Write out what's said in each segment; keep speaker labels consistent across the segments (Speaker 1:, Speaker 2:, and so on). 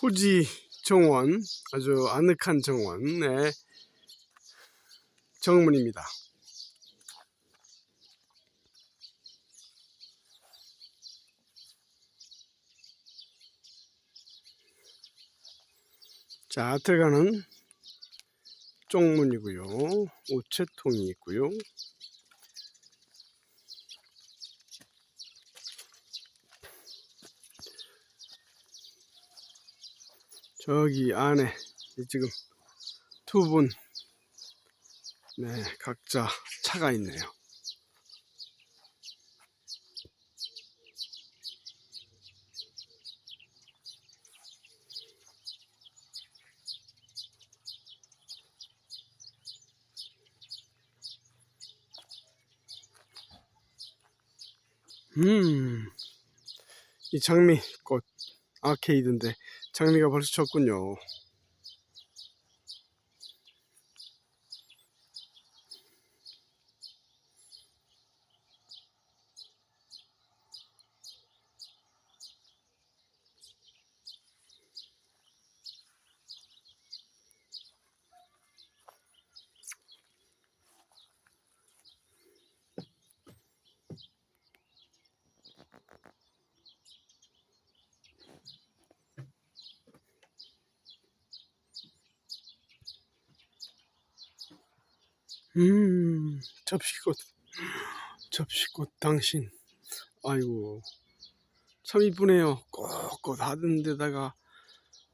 Speaker 1: 코지 정원 아주 아늑한 정원의 정문입니다. 자 들어가는 쪽문이고요. 우체통이 있고요. 저기 안에 지금 두 분, 네, 각자 차가 있네요. 음, 이 장미꽃 아케이드인데 장미가 벌써 졌군요. 음, 접시꽃, 접시꽃 당신. 아이고, 참 이쁘네요. 꼿꼿 하던 데다가,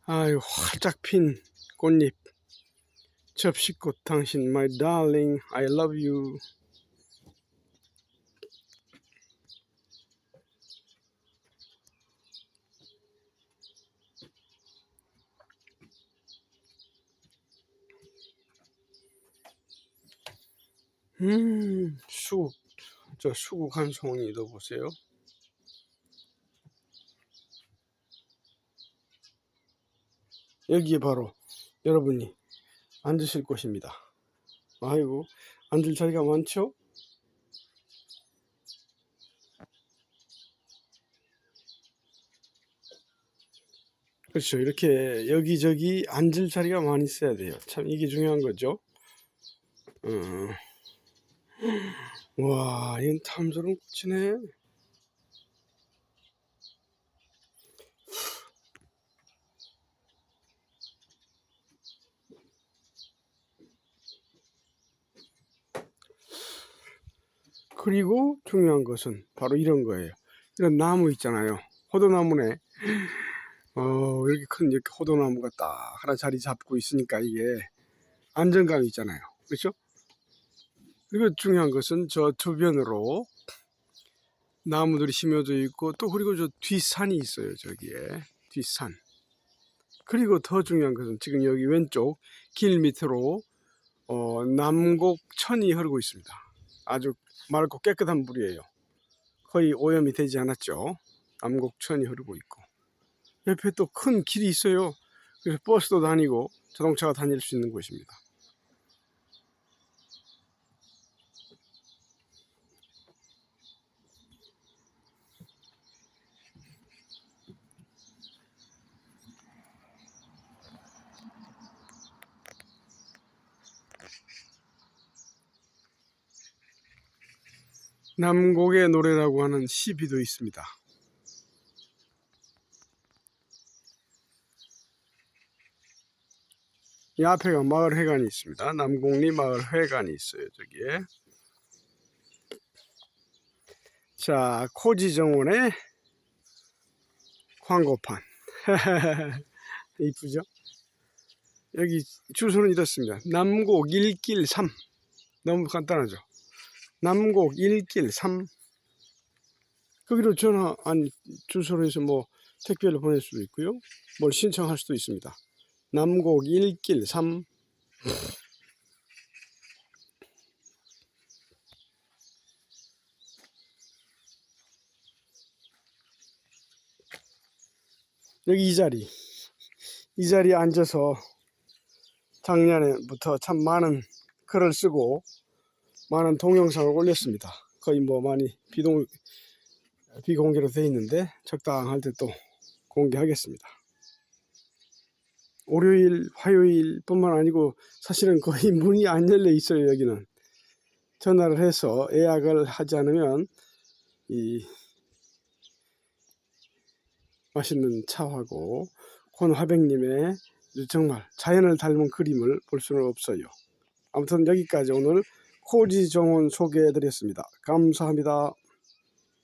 Speaker 1: 아유, 활짝 핀 꽃잎. 접시꽃 당신, my darling, I love you. 음, 수국, 저 수국 한 송이도 보세요. 여기에 바로 여러분이 앉으실 곳입니다. 아이고, 앉을 자리가 많죠? 그렇죠. 이렇게 여기저기 앉을 자리가 많이 있어야 돼요. 참 이게 중요한 거죠. 음. 와, 이건 탐스러운 꽃이네. 그리고 중요한 것은 바로 이런 거예요. 이런 나무 있잖아요. 호도나무네. 어, 이렇게 큰 이렇게 호도나무가 딱 하나 자리 잡고 있으니까 이게 안정감이 있잖아요. 그렇죠? 그리고 중요한 것은 저 주변으로 나무들이 심어져 있고 또 그리고 저 뒷산이 있어요. 저기에 뒷산. 그리고 더 중요한 것은 지금 여기 왼쪽 길 밑으로 어, 남곡천이 흐르고 있습니다. 아주 맑고 깨끗한 물이에요. 거의 오염이 되지 않았죠. 남곡천이 흐르고 있고 옆에 또 큰 길이 있어요. 그래서 버스도 다니고 자동차가 다닐 수 있는 곳입니다. 남곡의 노래라고 하는 시비도 있습니다. 이 앞에가 마을회관이 있습니다. 남곡리 마을회관이 있어요. 저기에. 자, 코지정원의 광고판. 이쁘죠? 여기 주소는 이렇습니다. 남곡 1길 3. 너무 간단하죠? 남곡 1길 3. 거기로 전화, 아니, 주소로 해서 뭐 택배를 보낼 수도 있고요. 뭘 신청할 수도 있습니다. 남곡 1길 3. 여기 이 자리. 이 자리에 앉아서 작년에부터 참 많은 글을 쓰고 많은 동영상을 올렸습니다. 거의 뭐 많이 비동, 비공개로 돼 있는데 적당할 때 또 공개하겠습니다. 월요일, 화요일 뿐만 아니고 사실은 거의 문이 안 열려 있어요. 여기는 전화를 해서 예약을 하지 않으면 이 맛있는 차하고 권화백님의 정말 자연을 닮은 그림을 볼 수는 없어요. 아무튼 여기까지 오늘 코지 정원 소개해드렸습니다. 감사합니다.